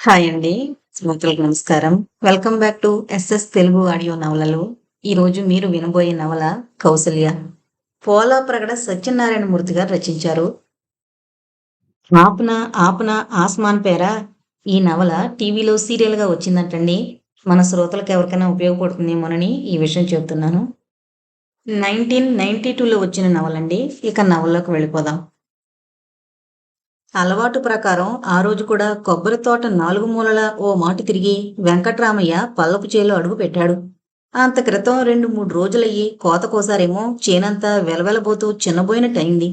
Hi అండి. శ్రోతలకు నమస్కారం. Welcome back to SS Telugu audio నవలలు. ఈరోజు మీరు వినబోయే నవల కౌసల్య. పోలా ప్రగడ సత్యనారాయణ మూర్తి గారు రచించారు. ఆపన ఆపన ఆస్మాన్ పేర ఈ నవల టీవీలో సీరియల్గా వచ్చిందంటండి. మన శ్రోతలకు ఎవరికైనా ఉపయోగపడుతుందేమోనని ఈ విషయం చెబుతున్నాను నైన్టీన్ నైన్టీ టూలో వచ్చిన నవలండి. ఇక నవల్లోకి వెళ్ళిపోదాం. అలవాటు ప్రకారం ఆ రోజు కూడా కొబ్బరి తోట నాలుగు మూలల ఓ మాటు తిరిగి వెంకట్రామయ్య పల్లపు చేలో అడుగు పెట్టాడు. అంత క్రితం రెండు మూడు రోజులయ్యి కోత కోసారేమో చేనంతా వెలవెలబోతూ చిన్నబోయినట్టయింది.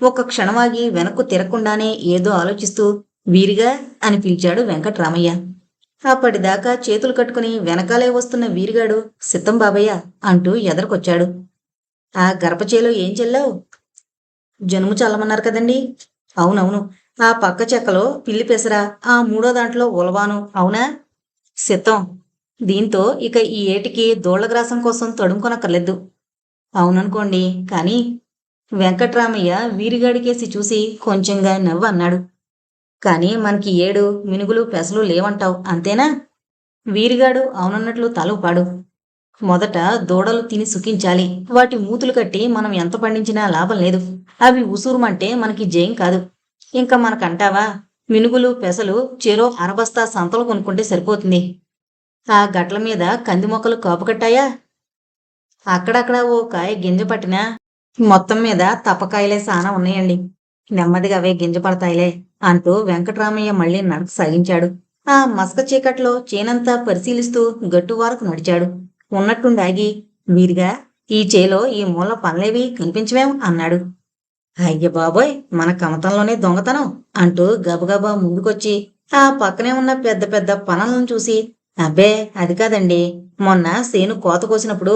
ఒక క్షణమాగి వెనక్కు తిరగకుండానే ఏదో ఆలోచిస్తూ వీరిగా అని పిలిచాడు వెంకట్రామయ్య. అప్పటిదాకా చేతులు కట్టుకుని వెనకాలే వస్తున్న వీరిగాడు సిత్తం బాబయ్య అంటూ ఎదరకొచ్చాడు. ఆ గర్భచేలో ఏం చెల్లావు? జనుము చల్లమన్నారు కదండి! అవునవును. ఆ పక్క చెక్కలో పిల్లి పెసర ఆ మూడో దాంట్లో ఉలవాను అవునా? సిద్ధం. దీంతో ఇక ఈ ఏటికి దూళ్ళగ్రాసం కోసం తడుముకొనక్కర్లేదు. అవుననుకోండి కానీ వెంకట్రామయ్య వీరిగాడికేసి చూసి కొంచెంగా నవ్వు అన్నాడు. కానీ మనకి ఏడు మినుగులు పెసలు లేవంటావు అంతేనా? వీరిగాడు అవునన్నట్లు తలూపాడు. మొదట దూడలు తిని సుఖించాలి. వాటి మూతులు కట్టి మనం ఎంత పండించినా లాభం లేదు. అవి ఉసూరుమంటే మనకి జయం కాదు. ఇంకా మనకంటావా? మినుగులు పెసలు చెరో అరబస్తా సంతలు కొనుక్కుంటే సరిపోతుంది. ఆ గట్ల మీద కంది మొక్కలు కాపుకట్టాయా? అక్కడక్కడ ఓ కాయ గింజ పట్టినా మొత్తం మీద తప్పకాయలే సానా ఉన్నాయండి. నెమ్మదిగా అవే గింజ పడతాయిలే అంటూ వెంకటరామయ్య మళ్ళీ నడక సాగించాడు. ఆ మసక చీకట్లో చేనంతా పరిశీలిస్తూ గట్టు గట్టువారకు నడిచాడు. ఉన్నట్టుండి ఆగి వీరిగా ఈ చేలో ఈ మూల పనులేవి కనిపించవేం? అన్నాడు. అయ్య బాబోయ్ మన కమతంలోనే దొంగతనం అంటూ గబగబా ముందుకొచ్చి ఆ పక్కనే ఉన్న పెద్ద పెద్ద పనులను చూసి అబ్బే అది కాదండి. మొన్న సేను కోత కోసినప్పుడు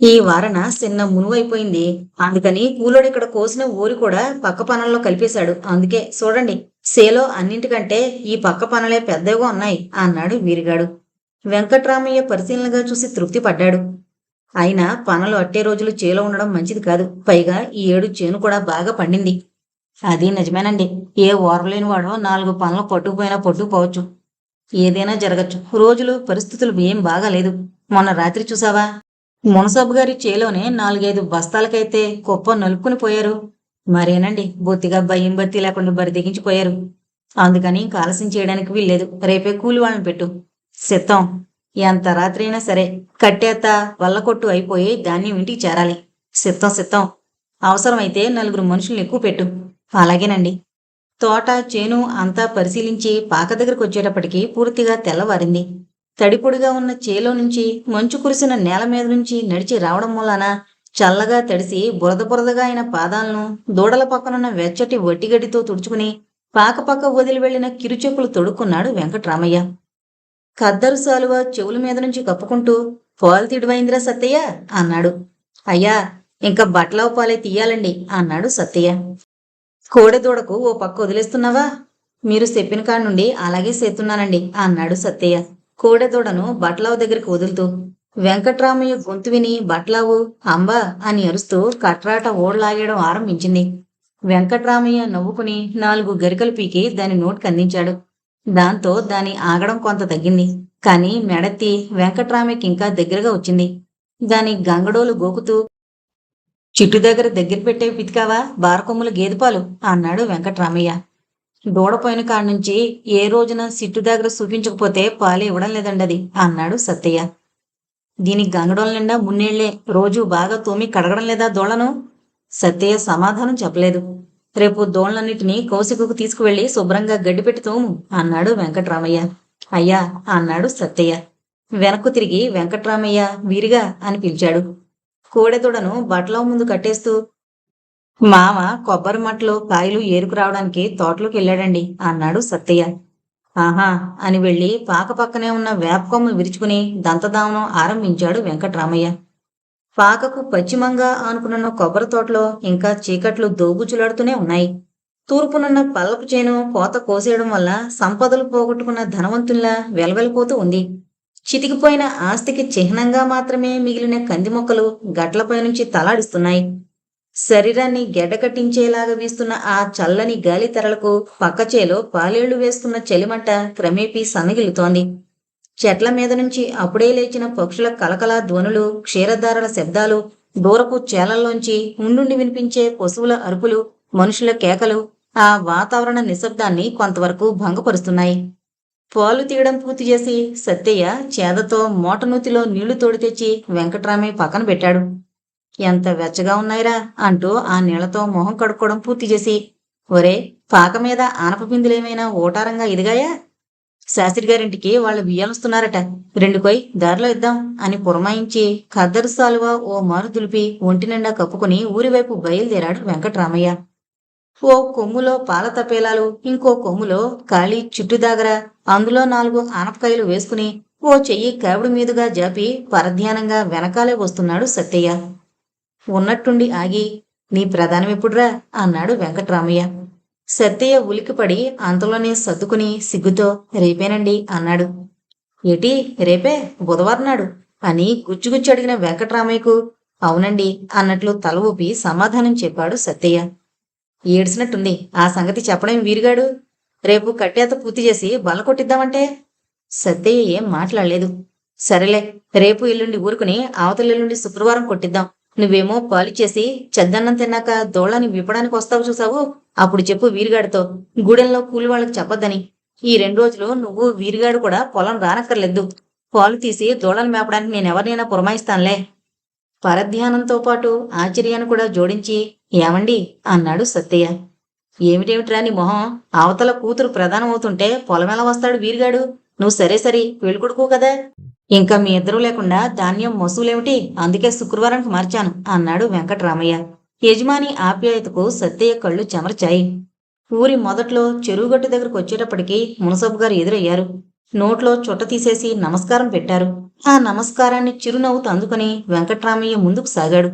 ఈ వారన చిన్న మునువైపోయింది. అందుకని కూలోడు ఇక్కడ కోసిన ఊరి కూడా పక్క పనుల్లో కలిపేశాడు. అందుకే చూడండి సేలో అన్నింటికంటే ఈ పక్క పనులే పెద్దగా ఉన్నాయి అన్నాడు వీరిగాడు. వెంకట్రామయ్య పరిశీలనగా చూసి తృప్తి పడ్డాడు అయినా పనులు అట్టే రోజులు చేలో ఉండడం మంచిది కాదు. పైగా ఈ ఏడు చేను కూడా బాగా పండింది. అది నిజమేనండి. ఏ ఓరలేని వాడో నాలుగు పనులు పట్టుకుపోయినా పట్టుకుపోవచ్చు. ఏదైనా జరగచ్చు. రోజులు పరిస్థితులు ఏం బాగాలేదు. మొన్న రాత్రి చూసావా? మునసాబు గారి చేలోనే నాలుగైదు బస్తాలకైతే కుప్ప నలుపుకుని పోయారు. మరేనండి? బొత్తిగా భయం బత్తి లేకుండా బరి దిగించిపోయారు అందుకని కాలసం చేయడానికి వీల్లేదు. రేపే కూలి వాళ్ళని పెట్టు. సిద్ధం ఎంత రాత్రి అయినా సరే కట్టేత వల్లకొట్టు అయిపోయి ధాన్యం ఇంటికి చేరాలి. సిద్ధం సిద్ధం అవసరమైతే నలుగురు మనుషుల్ని ఎక్కువ పెట్టు. అలాగేనండి. తోట చేను అంతా పరిశీలించి పాక దగ్గరకు వచ్చేటప్పటికి పూర్తిగా తెల్లవారింది. తడిపొడిగా ఉన్న చేలో నుంచి మంచు కురిసిన నేల మీద నుంచి నడిచి రావడం వలన చల్లగా తడిసి బురద బురదగా అయిన పాదాలను దూడల పక్కనున్న వెచ్చటి వట్టిగడ్డితో తుడుచుకుని పాకపక్క వదిలి వెళ్ళిన కిరుచెప్పులు తొడుక్కున్నాడు వెంకట్రామయ్య. ఖద్దరు సాలువ చెవుల మీద నుంచి కప్పుకుంటూ పాలు తిడివైందిరా సత్తయ్య అన్నాడు. అయ్యా ఇంకా బట్టలవ పాలే తీయాలండి అన్నాడు సత్తయ్య కోడెదూడకు ఓ పక్క వదిలేస్తున్నావా? మీరు చెప్పిన కాడ నుండి అలాగే చేస్తున్నానండి అన్నాడు సత్తయ్య కోడెదూడను బట్లావు దగ్గరికి వదులుతూ వెంకట్రామయ్య గొంతు విని బట్లావు అంబా అని అరుస్తూ కట్రాట ఓడలాగేయడం ఆరంభించింది. వెంకట్రామయ్య నవ్వుకుని నాలుగు గరికలు పీకి దాని నోటికి అందించాడు. దాంతో దాని ఆగడం కొంత తగ్గింది. కాని మెడెత్తి వెంకట్రామయ్యకి ఇంకా దగ్గరగా వచ్చింది. దాని గంగడోలు గోకుతూ చిట్టు దగ్గర దగ్గర పెట్టే పితికావా? బారకొమ్ముల గేదెపాలు అన్నాడు వెంకట్రామయ్య. దూడపోయిన కాడ నుంచి ఏ రోజున సిట్టు దగ్గర చూపించకపోతే పాలు ఇవ్వడం లేదండది అన్నాడు సత్తయ్య దీని గంగడోల నిండా మున్నేళ్ళే. రోజు బాగా తోమి కడగడం లేదా దూళను సత్తయ్య సమాధానం చెప్పలేదు. రేపు దోళ్ళన్నిటినీ కౌశికకు తీసుకువెళ్ళి శుభ్రంగా గడ్డిపెట్టి తోము అన్నాడు వెంకట్రామయ్య. అయ్యా అన్నాడు సత్తయ్య వెనక్కు తిరిగి వెంకట్రామయ్య వీరిగా అని పిలిచాడు. కోడెదొడను బట్టల ముందు కట్టేస్తూ మామ కొబ్బరి మట్టలో కాయలు ఏరుకు రావడానికి తోటలోకి వెళ్ళాడండి అన్నాడు సత్తయ్య ఆహా అని వెళ్ళి పాక పక్కనే ఉన్న వేపకొమ్మ విరుచుకుని దంతదావనం ఆరంభించాడు వెంకట్రామయ్య. పాకకు పశ్చిమంగా ఆనుకున్న కొబ్బరి తోటలో ఇంకా చీకట్లు దోగుచులాడుతూనే ఉన్నాయి. తూర్పునున్న పల్లపు చేను కోత కోసేయడం వల్ల సంపదలు పోగొట్టుకున్న ధనవంతుల్లా వెలవెలిపోతూ ఉంది. చితికిపోయిన ఆస్తికి చిహ్నంగా మాత్రమే మిగిలిన కంది మొక్కలు గట్లపై నుంచి తలాడిస్తున్నాయి. శరీరాన్ని గెడ్డకట్టించేలాగా వీస్తున్న ఆ చల్లని గాలి తెరలకు పక్కచేలో పాలేళ్ళు వేస్తున్న చలిమంట క్రమేపీ సన్నగిల్లుతోంది. చెట్ల మీద నుంచి అప్పుడే లేచిన పక్షుల కలకల ధ్వనులు క్షీరధారల శబ్దాలు దూరపు చేలల్లోంచి ఉండుండి వినిపించే పశువుల అరుపులు మనుషుల కేకలు ఆ వాతావరణ నిశ్శబ్దాన్ని కొంతవరకు భంగపరుస్తున్నాయి. పాలు తీయడం పూర్తి చేసి సత్యయ్య చేదతో మోటనూతిలో నీళ్ళు తోడి తెచ్చి వెంకట్రామయ్య పక్కన పెట్టాడు. ఎంత వెచ్చగా ఉన్నాయిరా అంటూ ఆ నీళ్ళతో మొహం కడుక్కోవడం పూర్తి చేసి ఒరే పాక మీద ఆనప పిందులేమైనా ఓటారంగా ఇదిగాయా శాస్త్రి గారింటికి వాళ్ళు బియ్యాలుస్తున్నారట. రెండు కొయ్ దారిలో ఇద్దాం అని పురమాయించి ఖద్దరు సాలువ ఓ మారు దులిపి ఒంటి నిండా కప్పుకుని ఊరివైపు బయలుదేరాడు వెంకట్రామయ్య. ఓ కొమ్ములో పాల తపేలాలు ఇంకో కొమ్ములో ఖాళీ చుట్టుదాగర అందులో నాలుగు ఆనపకాయలు వేసుకుని ఓ చెయ్యి కావిడి మీదుగా జాపి పరధ్యానంగా వెనకాలే వస్తున్నాడు సత్తయ్య ఉన్నట్టుండి ఆగి నీ ప్రధానం ఎప్పుడురా? అన్నాడు వెంకట్రామయ్య. సత్తయ్య ఉలికిపడి అంతలోనే సర్దుకుని సిగ్గుతో రేపేనండి అన్నాడు. ఏటి రేపే? బుధవారం నాడు? అని గుచ్చుగుచ్చి అడిగిన వెంకట్రామయ్యకు అవునండి అన్నట్లు తల ఊపి సమాధానం చెప్పాడు సత్తయ్య ఏడ్చినట్టుంది. ఆ సంగతి చెప్పడం వీరుగాడు. రేపు కట్టేత పూర్తి చేసి బల కొట్టిద్దామంటే? సత్తయ్య ఏం మాట్లాడలేదు. సరేలే రేపు ఎల్లుండి ఊరుకుని అవతల ఎల్లుండి శుక్రవారం కొట్టిద్దాం. నువ్వేమో పాలు చేసి చెద్దన్నం తిన్నాక దోళ్ళని విప్పడానికి వస్తావు చూసావు? అప్పుడు చెప్పు వీరుగాడితో గూడెంలో కూలి వాళ్ళకి చెప్పొద్దని. ఈ రెండు రోజులు నువ్వు వీరుగాడు కూడా పొలం రానక్కర్లేదు. పాలు తీసి దూడలు మేపడానికి నేను ఎవరినైనా పురమాయిస్తానులే. పరధ్యానంతో పాటు ఆశ్చర్యాన్ని కూడా జోడించి ఏమండి? అన్నాడు సత్యయ్య ఏమిటేమిట్రా నీ మొహం? అవతల కూతురు ప్రధానమవుతుంటే పొలమెలా వస్తాడు వీరుగాడు? నువ్వు సరే సరి పెళ్ళికొడుకు కదా. ఇంకా మీ ఇద్దరూ లేకుండా ధాన్యం మసూలేమిటి? అందుకే శుక్రవారానికి మార్చాను అన్నాడు వెంకటరామయ్య. యజమాని ఆప్యాయతకు సత్తయ్య కళ్ళు చెమర్చాయి. ఊరి మొదట్లో చెరువుగట్టు దగ్గరకు వచ్చేటప్పటికి మునసబు గారు ఎదురయ్యారు. నోట్లో చుట్ట తీసేసి నమస్కారం పెట్టారు. ఆ నమస్కారాన్ని చిరునవ్వుతో అందుకుని వెంకట్రామయ్య ముందుకు సాగాడు.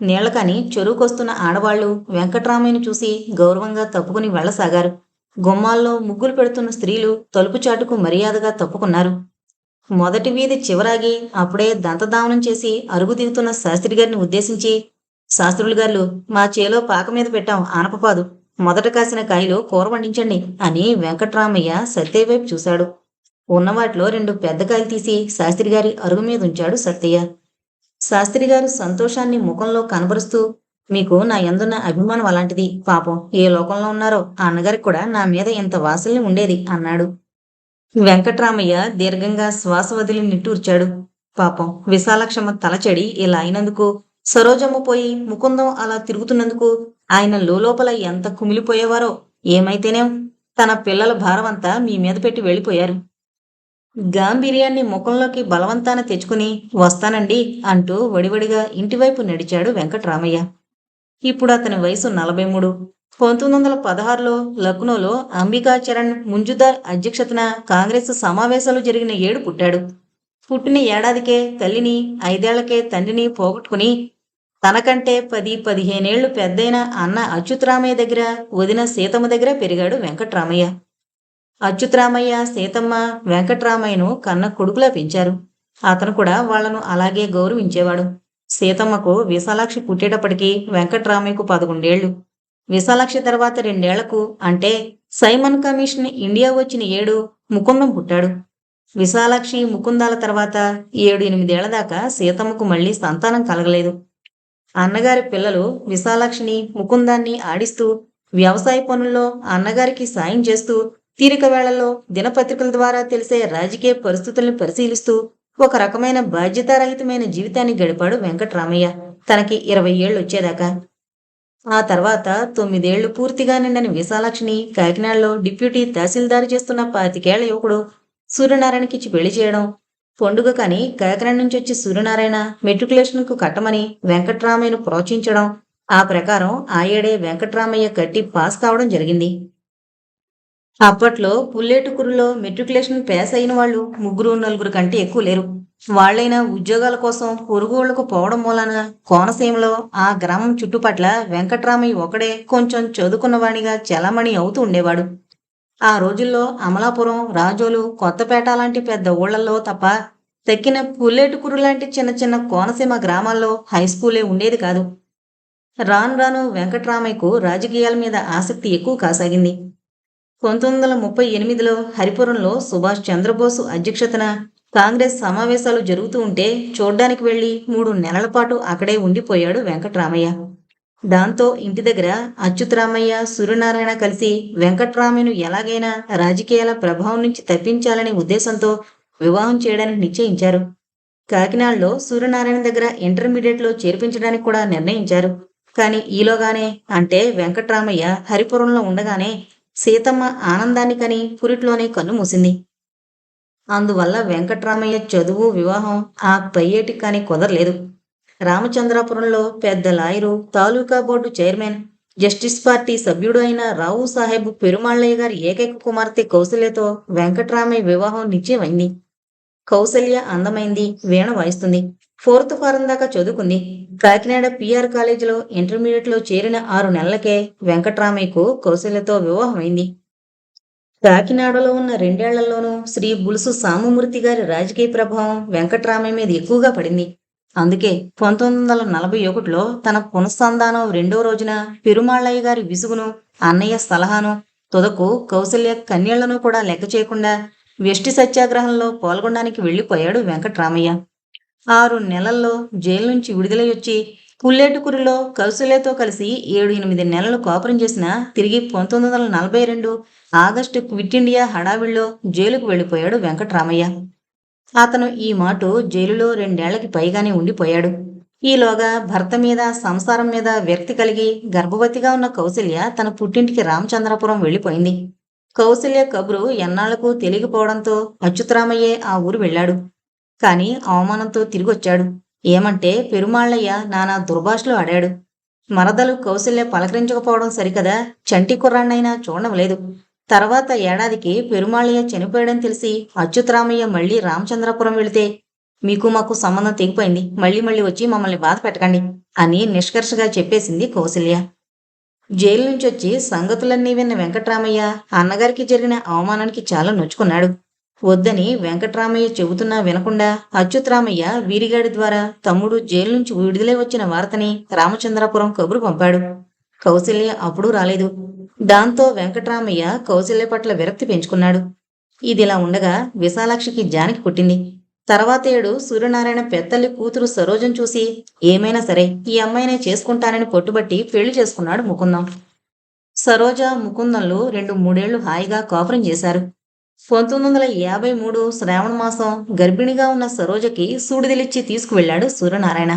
నీళ్ళకని చెరువుకొస్తున్న ఆడవాళ్ళు వెంకట్రామయ్యను చూసి గౌరవంగా తప్పుకుని వెళ్ళసాగారు గుమ్మాల్లో ముగ్గులు పెడుతున్న స్త్రీలు తలుపు చాటుకు మర్యాదగా తప్పుకున్నారు. మొదటి వీధి చివరాగి అప్పుడే దంతదావనం చేసి అరుగు దిగుతున్న శాస్త్రి గారిని ఉద్దేశించి శాస్త్రులు గారు మా చేలో పాక మీద పెట్టాం ఆనపపాదు. మొదట కాసిన కాయలు కూర వండించండి అని వెంకట్రామయ్య సత్యయ్య వైపు చూశాడు ఉన్నవాటిలో రెండు పెద్ద కాయలు తీసి శాస్త్రి గారి అరుగు మీద ఉంచాడు సత్యయ్య. శాస్త్రి గారు సంతోషాన్ని ముఖంలో కనబరుస్తూ మీకు నా ఎందున్న అభిమానం అలాంటిది? పాపం ఏ లోకంలో ఉన్నారో ఆ అన్నగారికి కూడా నా మీద ఇంత వాసల్ని ఉండేది అన్నాడు. వెంకట్రామయ్య దీర్ఘంగా శ్వాస వదిలి నిట్టూర్చాడు. పాపం విశాలక్షమ తలచెడి ఇలా అయినందుకు సరోజమ్మ పోయి ముకుందం అలా తిరుగుతున్నందుకు ఆయన లోపల ఎంత కుమిలిపోయేవారో ఏమైతేనేం తన పిల్లల భారమంతా మీ మీద పెట్టి వెళ్ళిపోయారు. గాంభీర్యాన్ని ముఖంలోకి బలవంతాన తెచ్చుకుని వస్తానండి అంటూ వడివడిగా ఇంటివైపు నడిచాడు వెంకట్రామయ్య. ఇప్పుడు అతని వయసు నలభై మూడు పంతొమ్మిది వందల పదహారులో లక్నోలో అంబికా చరణ్ ముంజుదార్ అధ్యక్షతన కాంగ్రెస్ సమావేశాలు జరిగిన ఏడు పుట్టాడు. పుట్టిన ఏడాదికే తల్లిని ఐదేళ్ళకే తండ్రిని పోగొట్టుకుని తనకంటే పది పదిహేనేళ్ళు పెద్దయిన అన్న అచ్యుతరామయ్య దగ్గర వదిన సీతమ్మ దగ్గర పెరిగాడు వెంకట్రామయ్య. అచ్యుతరామయ్య సీతమ్మ వెంకట్రామయ్యను కన్న కొడుకులా పెంచారు. అతను కూడా వాళ్ళను అలాగే గౌరవించేవాడు. సీతమ్మకు విశాలాక్షి పుట్టేటప్పటికీ వెంకట్రామయ్యకు పదకొండేళ్ళు. విశాలాక్షి తర్వాత రెండేళ్ళకు అంటే సైమన్ కమిషన్ ఇండియా వచ్చిన ఏడు ముకుందం పుట్టాడు. విశాలాక్షి ముకుందాల తర్వాత ఏడు ఎనిమిదేళ్ళ దాకా సీతమ్మకు మళ్ళీ సంతానం కలగలేదు. అన్నగారి పిల్లలు విశాలాక్షిని ముకుందాన్ని ఆడిస్తూ వ్యవసాయ పనుల్లో అన్నగారికి సాయం చేస్తూ తీరిక వేళల్లో దినపత్రికల ద్వారా తెలిసే రాజకీయ పరిస్థితుల్ని పరిశీలిస్తూ ఒక రకమైన బాధ్యతారహితమైన జీవితాన్ని గడిపాడు వెంకట్రామయ్య. తనకి ఇరవై ఏళ్ళు వచ్చేదాకా. ఆ తర్వాత తొమ్మిదేళ్ళు పూర్తిగా నిండని విశాలాక్షిని కాకినాడలో డిప్యూటీ తహసీల్దారు చేస్తున్న పాతికేళ్ళ యువకుడు సూర్యనారాయణకిచ్చి పెళ్ళి చేయడం. పండుగ కాని కాకినాడ నుంచి వచ్చి సూర్యనారాయణ మెట్రికులేషన్కు కట్టమని వెంకట్రామయ్యను ప్రోత్సహించడం ఆ ప్రకారం ఆ ఏడే వెంకట్రామయ్య కట్టి పాస్ కావడం జరిగింది. అప్పట్లో పుల్లేటుకురులో మెట్రికులేషన్ పేస్ అయిన వాళ్ళు ముగ్గురు నలుగురు కంటే ఎక్కువ లేరు. వాళ్ళైనా ఉద్యోగాల కోసం పొరుగుళ్ళకు పోవడం మూలాన కోనసీమలో ఆ గ్రామం చుట్టుపట్ల వెంకట్రామయ్య ఒకడే కొంచెం చదువుకున్నవాడిగా చలమణి అవుతూ ఉండేవాడు. ఆ రోజుల్లో అమలాపురం రాజోలు కొత్తపేట లాంటి పెద్ద ఊళ్ళల్లో తప్ప తక్కిన పుల్లేటుకురు లాంటి చిన్న చిన్న కోనసీమ గ్రామాల్లో హై స్కూలే ఉండేది కాదు. రాను రాను వెంకట్రామయ్యకు రాజకీయాల మీద ఆసక్తి ఎక్కువ కాసాగింది. పంతొమ్మిది వందల ముప్పై ఎనిమిదిలో హరిపురంలో సుభాష్ చంద్రబోసు అధ్యక్షతన కాంగ్రెస్ సమావేశాలు జరుగుతూ ఉంటే చూడ్డానికి వెళ్ళి మూడు నెలల పాటు అక్కడే ఉండిపోయాడు వెంకట్రామయ్య. దాంతో ఇంటి దగ్గర అచ్యుతరామయ్య సూర్యనారాయణ కలిసి వెంకట్రామయ్యను ఎలాగైనా రాజకీయాల ప్రభావం నుంచి తప్పించాలనే ఉద్దేశంతో వివాహం చేయడానికి నిశ్చయించారు. కాకినాడలో సూర్యనారాయణ దగ్గర ఇంటర్మీడియట్లో చేర్పించడానికి కూడా నిర్ణయించారు. కానీ ఈలోగానే అంటే వెంకట్రామయ్య హరిపురంలో ఉండగానే సీతమ్మ ఆనందాన్ని కని పురిట్లోనే కన్ను మూసింది. అందువల్ల వెంకట్రామయ్య చదువు వివాహం ఆ పయ్యేటికి కానీ కుదరలేదు. రామచంద్రాపురంలో పెద్ద lawyer taluka board chairman justice party సభ్యుడు అయిన రావు సాహెబ్ పెరుమాళ్ళయ్య గారి ఏకైక కుమార్తె కౌశల్యతో వెంకట్రామయ్య వివాహం నిశ్చయమైంది. కౌసల్య అందమైంది వీణ వాయిస్తుంది. ఫోర్త్ ఫారం దాకా చదువుకుంది. కాకినాడ పిఆర్ కాలేజీలో ఇంటర్మీడియట్లో చేరిన ఆరు నెలలకే వెంకట్రామయ్యకు కౌశల్యతో వివాహమైంది. కాకినాడలో ఉన్న రెండేళ్ళలోనూ శ్రీ బులుసు సామమూర్తి గారి రాజకీయ ప్రభావం వెంకట్రామయ్య మీద ఎక్కువగా పడింది. అందుకే పంతొమ్మిది వందల నలభై ఒకటిలో తన పునఃసంధానం రెండో రోజున పెరుమాళ్ళయ్య గారి విసుగును అన్నయ్య సలహాను తుదకు కౌశల్య కన్యళ్ళను కూడా లెక్క చేయకుండా వెష్టి సత్యాగ్రహంలో పాల్గొనడానికి వెళ్ళిపోయాడు వెంకట్రామయ్య. ఆరు నెలల్లో జైలు నుంచి విడుదలై వచ్చి పుల్లేటుకురిలో కౌశల్యతో కలిసి ఏడు ఎనిమిది నెలలు కాపురం చేసిన తిరిగి పంతొమ్మిది వందల నలభై రెండు ఆగస్టు క్విట్ ఇండియా హడావిడిలో జైలుకు వెళ్ళిపోయాడు వెంకట్రామయ్య. అతను ఈ మాట జైలులో రెండేళ్ళకి పైగానే ఉండిపోయాడు. ఈలోగా భర్త మీద సంసారం మీద వ్యక్తి కలిగి గర్భవతిగా ఉన్న కౌశల్య తన పుట్టింటికి రామచంద్రపురం వెళ్ళిపోయింది. కౌశల్య కబురు ఎన్నాళ్ళకు తెలియకపోవడంతో అచ్యుతరామయ్యే ఆ ఊరు వెళ్ళాడు. కాని అవమానంతో తిరిగొచ్చాడు. ఏమంటే పెరుమాళ్ళయ్య నానా దుర్భాషలు ఆడాడు. మరదలు కౌశల్య పలకరించకపోవడం సరికదా? చంటి కుర్రాన్నైనా చూడలేదు తర్వాత ఏడాదికి పెరుమాళయ్య చనిపోయాడని తెలిసి అచ్యుతరామయ్య మళ్ళీ రామచంద్రపురం వెళితే మీకు మాకు సంబంధం తెగిపోయింది. మళ్ళీ మళ్ళీ వచ్చి మమ్మల్ని బాధ పెట్టకండి అని నిష్కర్షగా చెప్పేసింది కౌశల్య. జైలు నుంచి వచ్చి సంగతులన్నీ విన్న వెంకట్రామయ్య అన్నగారికి జరిగిన అవమానానికి చాలా నొచ్చుకున్నాడు. వద్దని వెంకట్రామయ్య చెబుతున్నా వినకుండా అచ్యుతరామయ్య వీరిగాడి ద్వారా తమ్ముడు జైలు నుంచి విడుదలై వచ్చిన వార్తని రామచంద్రపురం కబురు పంపాడు. కౌశల్య అప్పుడు రాలేదు. దాంతో వెంకట్రామయ్య కౌశల్య పట్ల విరక్తి పెంచుకున్నాడు. ఇదిలా ఉండగా విశాలాక్షికి జానకి పుట్టింది. తర్వాత ఏడు సూర్యనారాయణ పెద్దల్లి కూతురు సరోజం చూసి ఏమైనా సరే ఈ అమ్మాయినే చేసుకుంటానని పట్టుబట్టి పెళ్ళి చేసుకున్నాడు ముకుందం. సరోజ ముకుందంలో రెండు మూడేళ్ళు హాయిగా కాపురం చేశారు. పంతొమ్మిది వందల యాభై మూడు శ్రావణ మాసం గర్భిణిగా ఉన్న సరోజకి సూడిదిలిచ్చి తీసుకువెళ్ళాడు సూర్యనారాయణ.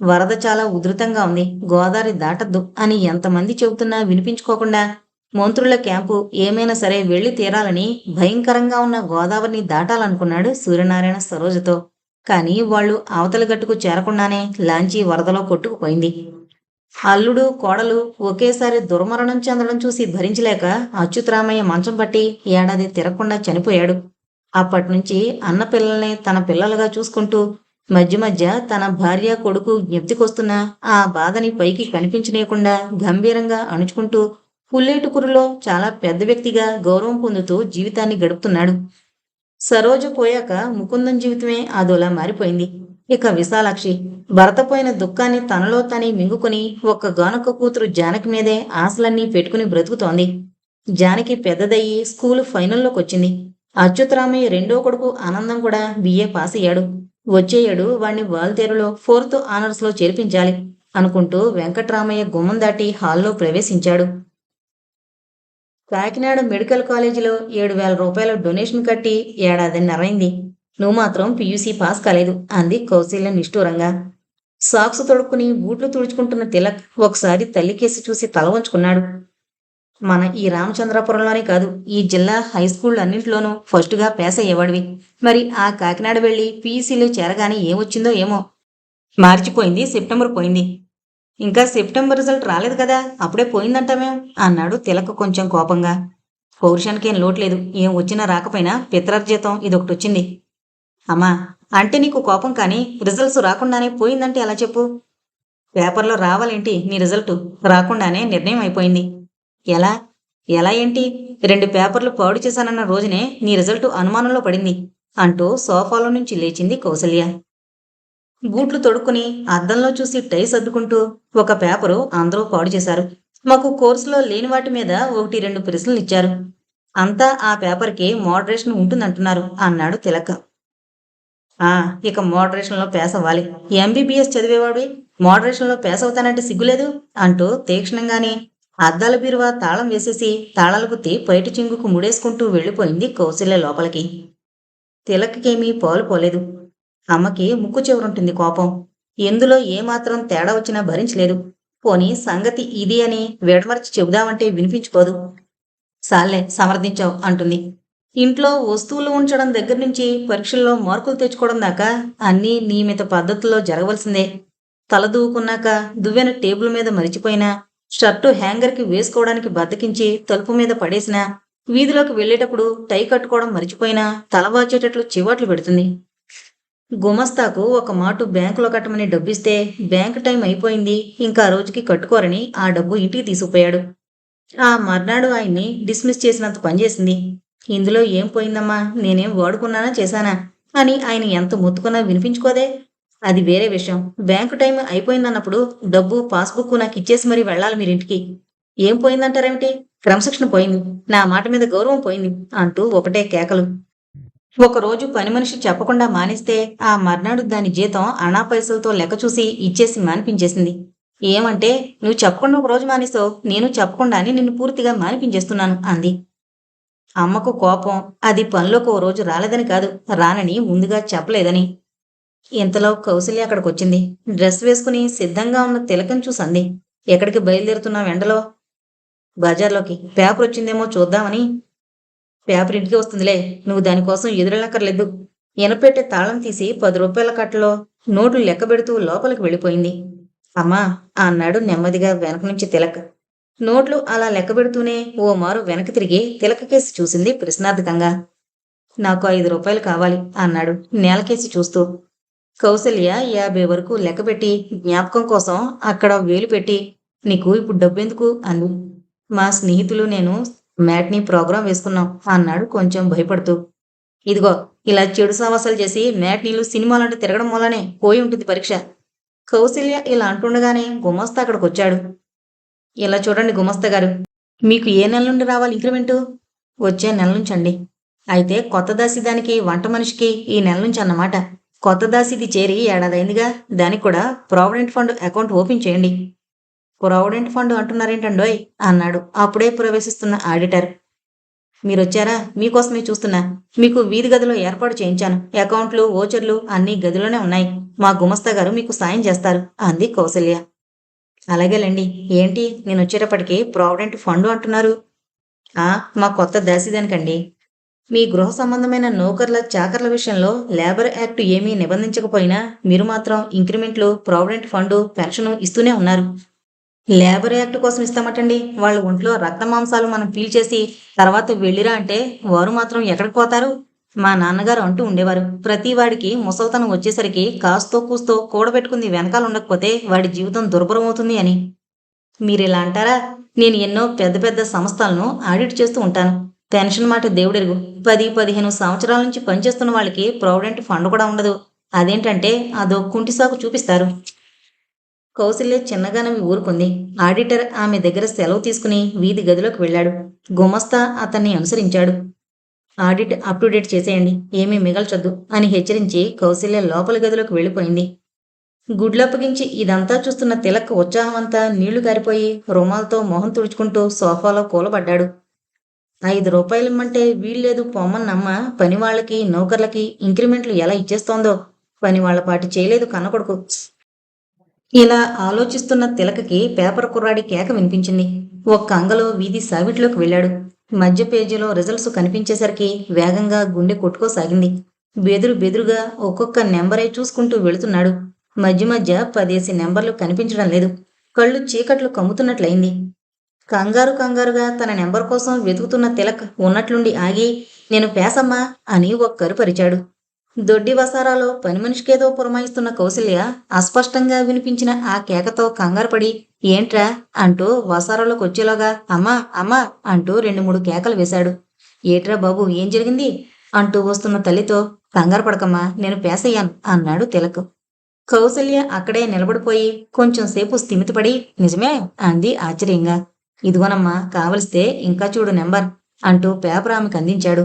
వరద చాలా ఉధృతంగా ఉంది. గోదావరి దాటద్దు అని ఎంతమంది చెబుతున్నా వినిపించుకోకుండా మంత్రుల క్యాంపు ఏమైనా సరే వెళ్ళి తీరాలని భయంకరంగా ఉన్న గోదావరిని దాటాలనుకున్నాడు సూర్యనారాయణ సరోజతో. కానీ వాళ్ళు అవతల గట్టుకు చేరకుండానే లాంచీ వరదలో కొట్టుకుపోయింది. అల్లుడు కోడలు ఒకేసారి దుర్మరణం చెందడం చూసి భరించలేక అచ్యుతరామయ్య మంచం పట్టి ఏడాది తిరగకుండా చనిపోయాడు. అప్పటి నుంచి అన్న పిల్లల్ని తన పిల్లలుగా చూసుకుంటూ మధ్య మధ్య తన భార్య కొడుకు జ్ఞప్తికొస్తున్న ఆ బాధని పైకి కనిపించనీయకుండా గంభీరంగా అణుచుకుంటూ పుల్లేటుకురులో చాలా పెద్ద వ్యక్తిగా గౌరవం పొందుతూ జీవితాన్ని గడుపుతున్నాడు. సరోజ పోయాక ముకుందం జీవితమే అదోలా మారిపోయింది. ఇక విశాలాక్షి భరతపోయిన దుఃఖాన్ని తనలో తనే మింగుకుని ఒక్క గానొక్క కూతురు జానకి మీదే ఆశలన్నీ పెట్టుకుని బ్రతుకుతోంది. జానకి పెద్దదయ్యి స్కూలు ఫైనల్లోకి వచ్చింది అచ్యుతరామయ్య రెండో కొడుకు ఆనందం కూడా బిఏ పాస్ అయ్యాడు వచ్చేయడు వాణ్ణి వాల్తేరులో ఫోర్త్ ఆనర్స్లో చేర్పించాలి అనుకుంటూ వెంకట్రామయ్య గుమ్మం దాటి హాల్లో ప్రవేశించాడు. కాకినాడ మెడికల్ కాలేజీలో ఏడు వేల రూపాయల డొనేషన్ కట్టి ఏడాదిన్నరైంది నువ్వు మాత్రం పీయూసీ పాస్ కాలేదు అంది కౌశల్య నిష్ఠూరంగా. సాక్స్ తొడుక్కుని బూట్లు తుడుచుకుంటున్న తిలక్ ఒకసారి తల్లి కేసి చూసి తల వంచుకున్నాడు. మన ఈ రామచంద్రపురంలోనే కాదు ఈ జిల్లా హై స్కూల్ అన్నింటిలోనూ ఫస్ట్గా పేస్ అయ్యేవాడివి. మరి ఆ కాకినాడ వెళ్ళి పీసీలో చేరగానే ఏమొచ్చిందో ఏమో. మార్చిపోయింది సెప్టెంబర్ పోయింది. ఇంకా సెప్టెంబర్ రిజల్ట్ రాలేదు కదా అప్పుడే పోయిందంటామేం అన్నాడు తిలక కొంచెం కోపంగా. పౌరుషానికేం లోట్లేదు ఏం వచ్చినా రాకపోయినా పిత్రార్జితం ఇదొకటి వచ్చింది. అమ్మా అంటే నీకు కోపం కానీ రిజల్ట్స్ రాకుండానే పోయిందంటే ఎలా చెప్పు? పేపర్లో రావాలేంటి నీ రిజల్ట్ రాకుండానే నిర్ణయం అయిపోయింది. ఎలా? ఎలా ఏంటి? రెండు పేపర్లు పాడు చేశానన్న రోజునే నీ రిజల్ట్ అనుమానంలో పడింది అంటూ సోఫాలో నుంచి లేచింది కౌసల్య. బూట్లు తొడుక్కుని అద్దంలో చూసి టై సర్దుకుంటూ ఒక పేపరు అందరూ పాడు చేశారు. మాకు కోర్సులో లేని వాటి మీద ఒకటి రెండు ప్రశ్నలు ఇచ్చారు. అంతా ఆ పేపర్కి మోడరేషన్ ఉంటుందంటున్నారు అన్నాడు తిలక. ఆ ఇక మోడరేషన్లో పేస్ అవ్వాలి. ఎంబీబీఎస్ చదివేవాడు మోడరేషన్లో పేస్ అవుతానంటే సిగ్గులేదు అంటూ తీక్షణంగానే అద్దాల బీరువా తాళం వేసేసి తాళాలు గుత్తి పైటి చింగుకు ముడేసుకుంటూ వెళ్ళిపోయింది కౌశల్య లోపలికి. తిలక్కేమీ పాలు పోలేదు. అమ్మకి ముక్కు చెవురుంటుంది కోపం. ఎందులో ఏమాత్రం తేడా వచ్చినా భరించలేదు. పోనీ సంగతి ఇది అని విడమర్చి చెబుదామంటే వినిపించుకోదు. సాల్లే సమర్థించావు అంటుంది. ఇంట్లో వస్తువులు ఉంచడం దగ్గర నుంచి పరీక్షల్లో మార్కులు తెచ్చుకోవడం దాకా అన్నీ నియమిత పద్ధతుల్లో జరగవలసిందే. తల దువ్వుకున్నాక దువ్వెన టేబుల్ మీద మరిచిపోయినా షర్టు హ్యాంగర్కి వేసుకోవడానికి బద్దకించి తలుపు మీద పడేసినా వీధిలోకి వెళ్ళేటప్పుడు టై కట్టుకోవడం మర్చిపోయినా తలవాచేటట్లు చివాట్లు పెడుతుంది. గుమస్తాకు ఒక మాటు బ్యాంకులో కట్టమని డబ్బిస్తే బ్యాంక్ టైం అయిపోయింది ఇంకా ఆ రోజుకి కట్టుకోరని ఆ డబ్బు ఇంటికి తీసుకుపోయాడు. ఆ మర్నాడు ఆయన్ని డిస్మిస్ చేసినంత పనిచేసింది ఇందులో ఏం పోయిందమ్మా నేనేం వాడుకున్నానా చేశానా అని ఆయన ఎంత ముత్తుకున్నా వినిపించుకోదే అది వేరే విషయం. బ్యాంకు టైం అయిపోయిందన్నప్పుడు డబ్బు పాస్బుక్ నాకు ఇచ్చేసి మరీ వెళ్ళాలి మీరింటికి. ఏం పోయిందంటారేమిటి? క్రమశిక్షణ పోయింది. నా మాట మీద గౌరవం పోయింది అంటూ ఒకటే కేకలు. ఒకరోజు పని మనిషి చెప్పకుండా మానేస్తే ఆ మర్నాడు దాని జీతం అనా పైసలతో లెక్క చూసి ఇచ్చేసి మానిపించేసింది. ఏమంటే నువ్వు చెప్పకుండా ఒక రోజు మానేసావు నేను చెప్పకుండానే నిన్ను పూర్తిగా మానిపించేస్తున్నాను అంది. అమ్మకు కోపం అది పనిలోకి ఓ రోజు రాలేదని కాదు రానని ముందుగా చెప్పలేదని. ఇంతలో కౌశల్య అక్కడికి వచ్చింది డ్రెస్ వేసుకుని సిద్ధంగా ఉన్న తిలకం చూసంది. ఎక్కడికి బయలుదేరుతున్నావు ఎండలో బజార్లోకి. పేపర్ వచ్చిందేమో చూద్దామని. పేపర్ ఇంటికి వస్తుందిలే. నువ్వు దానికోసం ఎదురెళ్ళక్కర్లేదు. ఎనపెట్టే తాళం తీసి పది రూపాయల కట్టలో నోట్లు లెక్క పెడుతూ లోపలికి వెళ్ళిపోయింది. అమ్మా అన్నాడు నెమ్మదిగా వెనక నుంచి తిలక్. నోట్లు అలా లెక్క పెడుతూనే ఓ మారు వెనక్కి తిరిగి తిలక కేసి చూసింది ప్రశ్నార్థకంగా. నాకు ఐదు రూపాయలు కావాలి అన్నాడు నేలకేసి చూస్తూ. కౌసల్య యాభై వరకు లెక్కపెట్టి జ్ఞాపకం కోసం అక్కడ వేలు పెట్టి నీకు ఇప్పుడు డబ్బెందుకు అంది. మా స్నేహితులు నేను మ్యాట్ని ప్రోగ్రాం వేసుకున్నాం అన్నాడు కొంచెం భయపడుతూ. ఇదిగో ఇలా చెడు సావాసాలు చేసి మ్యాట్నీలు సినిమాలంటూ తిరగడం వల్లనే పోయి ఉంటుంది పరీక్ష. కౌశల్య ఇలా అంటుండగానే గుమస్తా అక్కడికి వచ్చాడు ఇలా చూడండి గుమస్తా గారు మీకు ఏ నెల నుండి రావాలి ఇంక్రిమెంటు? వచ్చే నెల నుంచి అండి. అయితే కొత్త దాసి దానికి వంట మనిషికి ఈ నెల నుంచి అన్నమాట. కొత్త దాసిది చేరి ఏడాదైందిగా? దానికి కూడా ప్రావిడెంట్ ఫండ్ అకౌంట్ ఓపెన్ చేయండి. ప్రావిడెంట్ ఫండ్ అంటున్నారేంటండోయ్? అన్నాడు. అప్పుడే ప్రవేశిస్తున్న ఆడిటర్. మీరొచ్చారా? మీకోసమే చూస్తున్నా. మీకు వీధి గదిలో ఏర్పాటు చేయించాను. అకౌంట్లు ఓచర్లు అన్నీ గదిలోనే ఉన్నాయి. మా గుమస్తా గారు మీకు సాయం చేస్తారు అంది కౌసల్య. అలాగేలేండి. ఏంటి? నేను వచ్చేటప్పటికి ప్రావిడెంట్ ఫండ్ అంటున్నారు మా కొత్త దాసిదానికండి. మీ గృహ సంబంధమైన నౌకర్ల చాకర్ల విషయంలో లేబర్ యాక్ట్ ఏమీ నిబంధించకపోయినా మీరు మాత్రం ఇంక్రిమెంట్లు ప్రావిడెంట్ ఫండ్ పెన్షన్ ఇస్తూనే ఉన్నారు. లేబర్ యాక్ట్ కోసం ఇస్తామటండి. వాళ్ళ ఒంట్లో రక్త మాంసాలు మనం పీల్చేసి తర్వాత వెళ్ళిరా అంటే వారు మాత్రం ఎక్కడికి పోతారు? మా నాన్నగారు అంటూ ఉండేవారు. ప్రతి వాడికి ముసల్తనం వచ్చేసరికి కాస్తో కూస్తో కూడబెట్టుకుంది వెనకాల ఉండకపోతే వాడి జీవితం దుర్భరమవుతుంది అని. మీరు ఇలా అంటారా? నేను ఎన్నో పెద్ద పెద్ద సంస్థలను ఆడిట్ చేస్తూ ఉంటాను. పెన్షన్ మాట దేవుడెరుగు. పది పదిహేను సంవత్సరాల నుంచి పనిచేస్తున్న వాళ్ళకి ప్రావిడెంట్ ఫండ్ కూడా ఉండదు. అదేంటంటే అదో కుంటి సాకు చూపిస్తారు. కౌశల్య చిన్నగానవి ఊరుకుంది. ఆడిటర్ ఆమె దగ్గర సెలవు తీసుకుని వీధి గదిలోకి వెళ్ళాడు. గుమస్తా అతన్ని అనుసరించాడు. ఆడిట్ అప్ టు డేట్ చేసేయండి ఏమీ మిగల్చొద్దు అని హెచ్చరించి కౌశల్య లోపలి గదిలోకి వెళ్ళిపోయింది. గుడ్లప్పగించి ఇదంతా చూస్తున్న తిలక్ ఉత్సాహమంతా నీళ్ళు కారిపోయి రుమాలతో మొహం తుడుచుకుంటూ సోఫాలో కూలబడ్డాడు. ఐదు రూపాయలు ఇమ్మంటే వీల్లేదు పొమ్మన్నమ్మ పని వాళ్ళకి నౌకర్లకి ఇంక్రిమెంట్లు ఎలా ఇచ్చేస్తోందో. పని వాళ్ళ పాటి చేయలేదు కన్నకొడుకు. ఇలా ఆలోచిస్తున్న తిలకకి పేపర్ కుర్రాడి కేక వినిపించింది. ఒక్క అంగలో వీధి సావిట్లోకి వెళ్ళాడు. మధ్య పేజీలో రిజల్ట్స్ కనిపించేసరికి వేగంగా గుండె కొట్టుకోసాగింది. బెదురు బెదురుగా ఒక్కొక్క నెంబరే చూసుకుంటూ వెళుతున్నాడు. మధ్య మధ్య పదేసి నెంబర్లు కనిపించడం లేదు. కళ్ళు చీకట్లు కమ్ముతున్నట్లయింది. కంగారు కంగారుగా తన నెంబర్ కోసం వెతుకుతున్న తిలక్ ఉన్నట్లుండి ఆగి నేను పేసమ్మా అని ఒక్కరు పరిచాడు. దొడ్డి వసారాలో పని మనిషికేదో పురమాయిస్తున్న కౌశల్య అస్పష్టంగా వినిపించిన ఆ కేకతో కంగారుపడి ఏంట్రా? అంటూ వసారాలోకి వచ్చేలోగా అమ్మా అమ్మా అంటూ రెండు మూడు కేకలు వేశాడు. ఏట్రా బాబు ఏం జరిగింది? అంటూ వస్తున్న తల్లితో కంగారు పడకమ్మా నేను పేసయ్యాను అన్నాడు తిలక్. కౌసల్య అక్కడే నిలబడిపోయి కొంచెం సేపు స్థిమితపడి నిజమే అంది ఆశ్చర్యంగా. ఇదిగోనమ్మా కావలిస్తే ఇంకా చూడు నెంబర్ అంటూ పేపర్ ఆమెకు అందించాడు.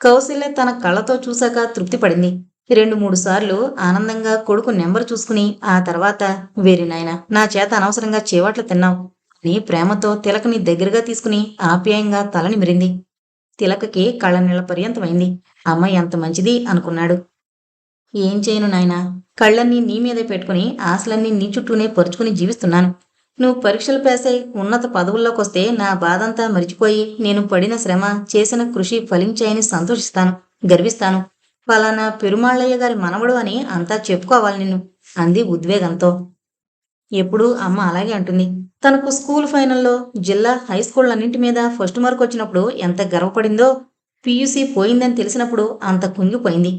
కౌశల్య తన కళ్ళతో చూశాక తృప్తి పడింది. రెండు మూడు సార్లు ఆనందంగా కొడుకు నెంబర్ చూసుకుని ఆ తర్వాత వేరే నాయన నా చేత అనవసరంగా చేవాట్లు తిన్నావు. అని ప్రేమతో తిలకని దగ్గరగా తీసుకుని ఆప్యాయంగా తలని మిరింది తిలకకి కళ్ళ నీళ్ళ పర్యంతమైంది. అమ్మ ఎంత మంచిది అనుకున్నాడు. ఏం చేయను నాయనా కళ్ళన్నీ నీ మీదే పెట్టుకుని ఆశలన్నీ నీ చుట్టూనే పరుచుకుని జీవిస్తున్నాను. నువ్వు పరీక్షలు పేసై ఉన్నత పదవుల్లోకి వస్తే నా బాధంతా మరిచిపోయి నేను పడిన శ్రమ చేసిన కృషి ఫలించాయని సంతోషిస్తాను గర్విస్తాను. ఫలానా పెరుమాళ్ళయ్య గారి మనవడు అని అంతా చెప్పుకోవాలి నిన్ను అంది ఉద్వేగంతో. ఎప్పుడూ అమ్మ అలాగే అంటుంది. తనకు స్కూల్ ఫైనల్లో జిల్లా హై స్కూళ్ళన్నింటి మీద ఫస్ట్ మార్క్ వచ్చినప్పుడు ఎంత గర్వపడిందో పీయూసీ పోయిందని తెలిసినప్పుడు అంత కుంగిపోయింది.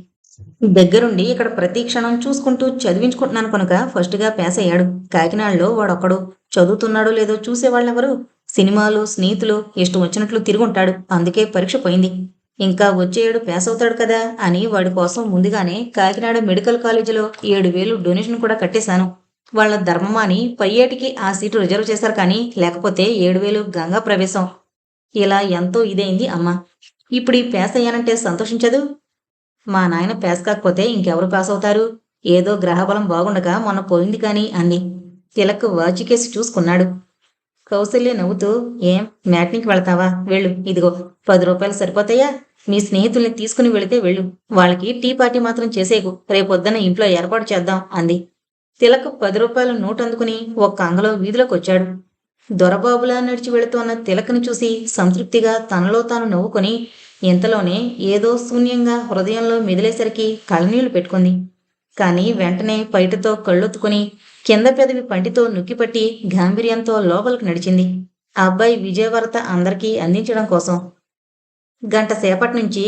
దగ్గరుండి ఇక్కడ ప్రతి క్షణం చూసుకుంటూ చదివించుకుంటున్నాను కనుక ఫస్ట్గా పాస్ అయ్యాడు కాకినాడలో వాడొక్కడు. చదువుతున్నాడో లేదో చూసేవాళ్ళెవరు? సినిమాలు స్నేహితులు ఇష్టం వచ్చినట్లు తిరుగుంటాడు. అందుకే పరీక్ష పోయింది. ఇంకా వచ్చే ఏడు పాస్ అవుతాడు కదా అని వాడి కోసం ముందుగానే కాకినాడ మెడికల్ కాలేజీలో ఏడు వేలు డొనేషన్ కూడా కట్టేశాను. వాళ్ళ ధర్మమాని పై ఏటికి ఆ సీటు రిజర్వ్ చేశారు కానీ లేకపోతే ఏడు వేలు గంగా ప్రవేశం. ఇలా ఎంతో ఇదైంది అమ్మ. ఇప్పుడు ఈ పాస్ అయ్యానంటే సంతోషించదు. మా నాయన పాస్ కాకపోతే ఇంకెవరు పాస్ అవుతారు? ఏదో గ్రహబలం బాగుండగా మొన్న పోయింది కానీ అంది. తిలక్ వాచికేసి చూసుకున్నాడు. కౌసల్య నవ్వుతూ ఏం? మ్యాట్నికి వెళతావా? వెళ్ళు. ఇదిగో పది రూపాయలు సరిపోతాయా? మీ స్నేహితుల్ని తీసుకుని వెళితే వెళ్ళు. వాళ్ళకి టీ పార్టీ మాత్రం చేసేకు రేపొద్దున ఇంట్లో ఏర్పాటు చేద్దాం అంది. తిలక్ పది రూపాయల నోట్ అందుకుని ఒక్క అంగలో వీధిలోకి వచ్చాడు. దొరబాబులా నడిచి వెళుతున్న తిలకని చూసి సంతృప్తిగా తనలో తాను నవ్వుకొని ఇంతలోనే ఏదో శూన్యంగా హృదయంలో మెదిలేసరికి కళ్ళనీళ్ళు పెట్టుకుంది. కానీ వెంటనే పైటతో కళ్ళొత్తుకుని కింద పెదవి పంటితో నొక్కిపట్టి గాంభీర్యంతో లోపలికి నడిచింది. ఆ అబ్బాయి విజయవార్త అందరికీ అందించడం కోసం. గంట సేపటి నుంచి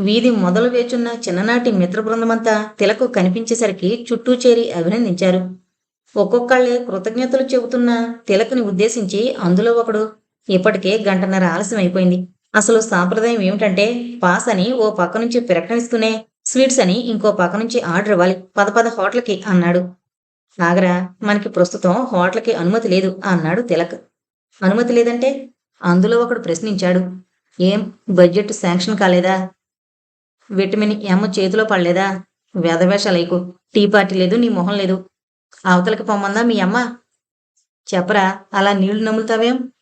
వీధి మొదలు వేచున్న చిన్ననాటి మిత్ర బృందమంతా తిలకు కనిపించేసరికి చుట్టూ చేరి అభినందించారు. ఒక్కొక్కళ్ళే కృతజ్ఞతలు చెబుతున్న తిలకుని ఉద్దేశించి అందులో ఒకడు. ఇప్పటికే గంటన్నర ఆలస్యం అయిపోయింది. అసలు సాంప్రదాయం ఏమిటంటే పాస్ అని ఓ పక్క నుంచి ప్రకటనిస్తూనే స్వీట్స్ అని ఇంకో పక్క నుంచి ఆర్డర్ ఇవ్వాలి. పద పద హోటల్కి అన్నాడు. నాగరా మనకి ప్రస్తుతం హోటల్కి అనుమతి లేదు అన్నాడు తిలక్. అనుమతి లేదంటే అందులో ఒకడు ప్రశ్నించాడు. ఏం బడ్జెట్ శాంక్షన్ కాలేదా? విటమిన్ ఎమ్ చేతిలో పడలేదా? వేదవేషాలైకు. టీ పార్టీ లేదు నీ మొహం లేదు. అవతలకి పొమ్మందా మీ అమ్మ? చెప్పరా అలా నీళ్ళు నములుతావేం?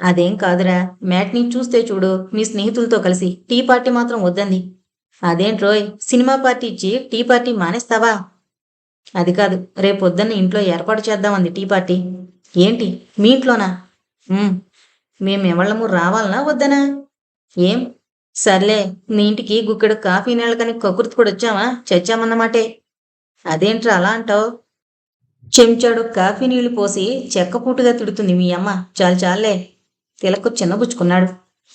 అదేం కాదురా మ్యాట్ని చూస్తే చూడు మీ స్నేహితులతో కలిసి. టీ పార్టీ మాత్రం వద్దంది. అదేంట్రోయ్ సినిమా పార్టీ ఇచ్చి టీ పార్టీ మానేస్తావా? అది కాదు రేపొద్దున్న ఇంట్లో ఏర్పాటు చేద్దామంది టీ పార్టీ. ఏంటి? మీ ఇంట్లోనా? మేమెవళ్ళము రావాలనా వద్దనా? ఏం? సర్లే మీ ఇంటికి గుక్కెడు కాఫీ నీళ్ళకని కకుర్తి కూడా వచ్చామా? చచ్చామన్నమాటే. అదేంట్రా అలా అంటావు? చెంచాడు కాఫీ నీళ్ళు పోసి చెక్కపూటుగా తిడుతుంది మీ అమ్మ. చాలు చాలే తిలక్ చిన్నబుచ్చుకున్నాడు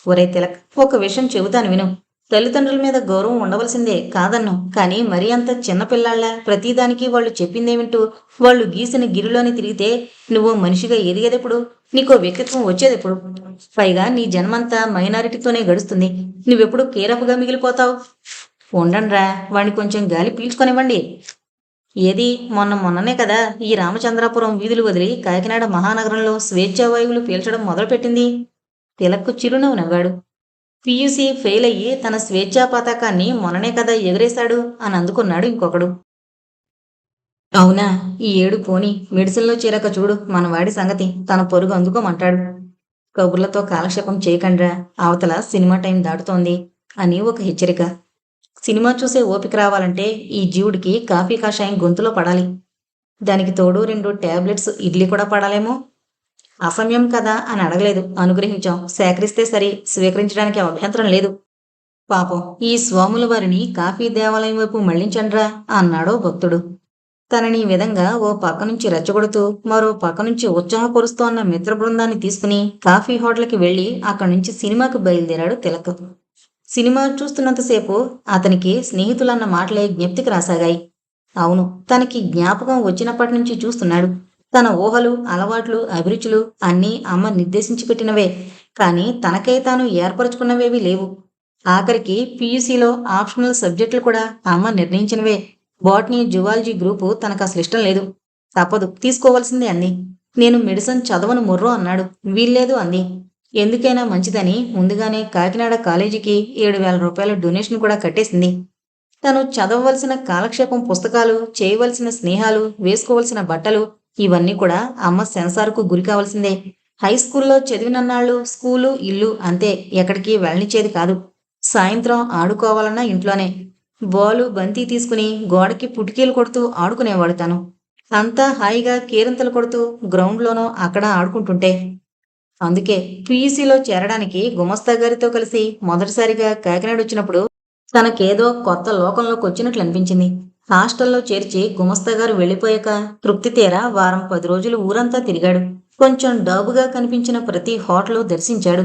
ఒరే తిలక్ ఒక విషయం చెబుతాను విను. తల్లిదండ్రుల మీద గౌరవం ఉండవలసిందే కాదన్ను. కానీ మరీ అంత చిన్నపిల్లాళ్ళ ప్రతిదానికి వాళ్ళు చెప్పిందేమింటూ వాళ్ళు గీసిన గిరిలోని తిరిగితే నువ్వు మనిషిగా ఎదిగేదెప్పుడు? నీకో వ్యక్తిత్వం వచ్చేదెప్పుడు? పైగా నీ జన్మంతా మైనారిటీతోనే గడుస్తుంది. నువ్వెప్పుడు కేరఫ్గా మిగిలిపోతావు? ఉండండ్రా వాణ్ణి కొంచెం గాలి పీల్చుకొనివ్వండి. ఏది? మొన్న మొన్ననే కదా ఈ రామచంద్రాపురం వీధులు వదిలి కాకినాడ మహానగరంలో స్వేచ్ఛావాయువులు పీల్చడం మొదలుపెట్టింది. తిలక్కు చిరునవ్వు నవ్వాడు. పియూసీ ఫెయిల్ అయ్యి తన స్వేచ్ఛా పతాకాన్ని మొన్ననే కదా ఎగరేశాడు అని అందుకున్నాడు ఇంకొకడు. అవునా? ఈ ఏడు పోని మెడిసిన్లో చేరాక చూడు మన వాడి సంగతి తన పొరుగు అందుకోమంటాడు. కబుర్లతో కాలక్షేపం చేయకండ్రా అవతల సినిమా టైం దాటుతోంది అని ఒక హెచ్చరిక. సినిమా చూసే ఓపిక రావాలంటే ఈ జీవుడికి కాఫీ కాషాయం గొంతులో పడాలి. దానికి తోడు రెండు టాబ్లెట్స్ ఇడ్లీ కూడా పడాలేమో? అసమయం కదా అని అడగలేదు. అనుగ్రహించాం. సేకరిస్తే సరి. స్వీకరించడానికి అభ్యంతరం లేదు. పాపం ఈ స్వాముల వారిని కాఫీ దేవాలయం వైపు మళ్ళించండ్రా అన్నాడో భక్తుడు. తనని విధంగా ఓ పక్క నుంచి రెచ్చగొడుతూ మరో పక్క నుంచి ఉత్సాహపరుస్తోన్న మిత్ర బృందాన్ని తీసుకుని కాఫీ హోటల్కి వెళ్ళి అక్కడి నుంచి సినిమాకు బయలుదేరాడు తిలక్. సినిమా చూస్తున్నంతసేపు అతనికి స్నేహితులన్న మాటలే జ్ఞప్తికి రాసాగాయి. అవును తనకి జ్ఞాపకం వచ్చినప్పటి నుంచి చూస్తున్నాడు. తన ఊహలు అలవాట్లు అభిరుచులు అన్నీ అమ్మ నిర్దేశించి పెట్టినవే. కానీ తనకై తాను ఏర్పరచుకున్నవేవి లేవు. ఆఖరికి పీయూసీలో ఆప్షనల్ సబ్జెక్టులు కూడా అమ్మ నిర్ణయించినవే. బాటనీ జువాలజీ గ్రూపు తనకు అసలు ఇష్టం లేదు. తప్పదు తీసుకోవాల్సిందే అంది నేను మెడిసిన్ చదవను ముర్రో అన్నాడు. వీల్లేదు అంది ఎందుకైనా మంచిదని ముందుగానే కాకినాడ కాలేజీకి ఏడు వేల రూపాయల డొనేషన్ కూడా కట్టేసింది. తను చదవవలసిన కాలక్షేపం పుస్తకాలు చేయవలసిన స్నేహాలు వేసుకోవలసిన బట్టలు ఇవన్నీ కూడా అమ్మ సెన్సార్కు గురి కావాల్సిందే. హై స్కూల్లో చదివినన్నాళ్ళు స్కూలు ఇల్లు అంతే ఎక్కడికి వెళ్ళనిచ్చేది కాదు. సాయంత్రం ఆడుకోవాలన్నా ఇంట్లోనే. బాలు బంతి తీసుకుని గోడకి పుటికీలు కొడుతూ ఆడుకునేవాడు తను. అంతా హాయిగా కేరింతలు కొడుతూ గ్రౌండ్లోనో అక్కడ ఆడుకుంటుంటే. అందుకే పీఈసీలో చేరడానికి గుమస్తా గారితో కలిసి మొదటిసారిగా కాకినాడ వచ్చినప్పుడు తనకేదో కొత్త లోకంలోకి వచ్చినట్లు అనిపించింది. హాస్టల్లో చేర్చి గుమస్తా గారు వెళ్ళిపోయాక తృప్తి తీరా వారం పది రోజులు ఊరంతా తిరిగాడు. కొంచెం డాబుగా కనిపించిన ప్రతి హోటల్ దర్శించాడు.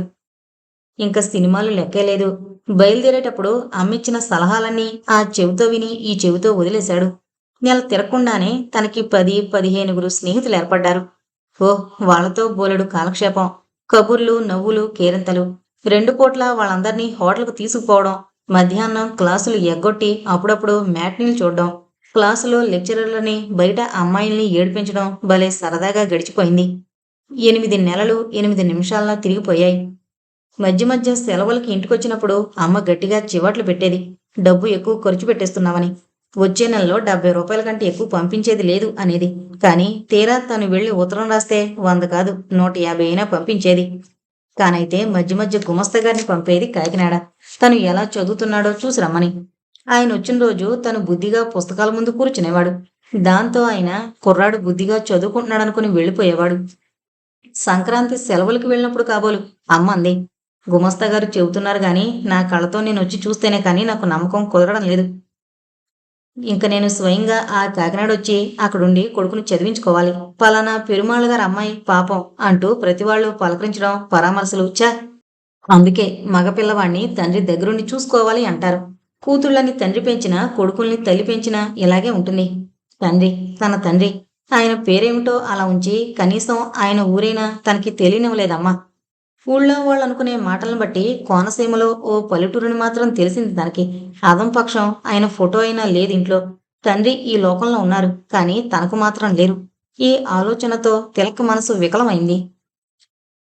ఇంకా సినిమాలు లెక్కలేదు. బయలుదేరేటప్పుడు అమ్మిచ్చిన సలహాలన్నీ ఆ చెవితో విని ఈ చెవితో వదిలేశాడు. నెల తిరగకుండానే తనకి పది పదిహేనుగురు స్నేహితులు ఏర్పడ్డారు. ఓ వాళ్ళతో బోలెడు కాలక్షేపం. కబుర్లు నవ్వులు కేరింతలు. రెండు పూట్ల వాళ్ళందర్నీ హోటల్కు తీసుకుపోవడం. మధ్యాహ్నం క్లాసులు ఎగ్గొట్టి అప్పుడప్పుడు మ్యాట్నీలు చూడడం. క్లాసులో లెక్చరర్లని బయట అమ్మాయిల్ని ఏడిపించడం భలే సరదాగా గడిచిపోయింది. ఎనిమిది నెలలు ఎనిమిది నిమిషాల్లో తిరిగిపోయాయి. మధ్య మధ్య సెలవులకి ఇంటికొచ్చినప్పుడు అమ్మ గట్టిగా చివాట్లు పెట్టేది. డబ్బు ఎక్కువ ఖర్చు పెట్టేస్తున్నామని. వచ్చే నెలలో డెబ్బై రూపాయల కంటే ఎక్కువ పంపించేది లేదు అనేది. కానీ తీరా తను వెళ్ళి ఉత్తరం రాస్తే వంద కాదు నూట యాభై అయినా పంపించేది. కానైతే మధ్య మధ్య గుమస్త గారిని పంపేది కాకినాడ. తను ఎలా చదువుతున్నాడో చూసి రమ్మని. ఆయన వచ్చిన రోజు తను బుద్ధిగా పుస్తకాల ముందు కూర్చునేవాడు. దాంతో ఆయన కుర్రాడు బుద్ధిగా చదువుకుంటున్నాడనుకుని వెళ్ళిపోయేవాడు. సంక్రాంతి సెలవులకు వెళ్ళినప్పుడు కాబోలు అమ్మ అంది గుమస్తా గారు చెబుతున్నారు గాని నా కళ్ళతో నేను వచ్చి చూస్తేనే కానీ నాకు నమ్మకం కుదరడం లేదు. ఇంక నేను స్వయంగా ఆ కాకినాడ వచ్చి అక్కడుండి కొడుకుని చదివించుకోవాలి. పలానా పెరుమాళ్ళ గారు అమ్మాయి పాపం అంటూ ప్రతి వాళ్ళు పలకరించడం పరామర్శలు చా అందుకే మగపిల్లవాణ్ణి తండ్రి దగ్గరుండి చూసుకోవాలి అంటారు. కూతుళ్ళని తండ్రి పెంచినా కొడుకుల్ని తల్లి పెంచినా ఇలాగే ఉంటుంది. తండ్రి తన తండ్రి. ఆయన పేరేమిటో అలా ఉంచి కనీసం ఆయన ఊరైనా తనకి తెలియనివ్వలేదమ్మా. ఊళ్ళో వాళ్ళు అనుకునే మాటలను బట్టి కోనసీమలో ఓ పల్లెటూరుని మాత్రం తెలిసింది తనకి. అదం పక్షం ఆయన ఫోటో అయినా లేదు ఇంట్లో. తండ్రి ఈ లోకంలో ఉన్నారు కానీ తనకు మాత్రం లేరు. ఈ ఆలోచనతో తిలక్ మనసు వికలమైంది.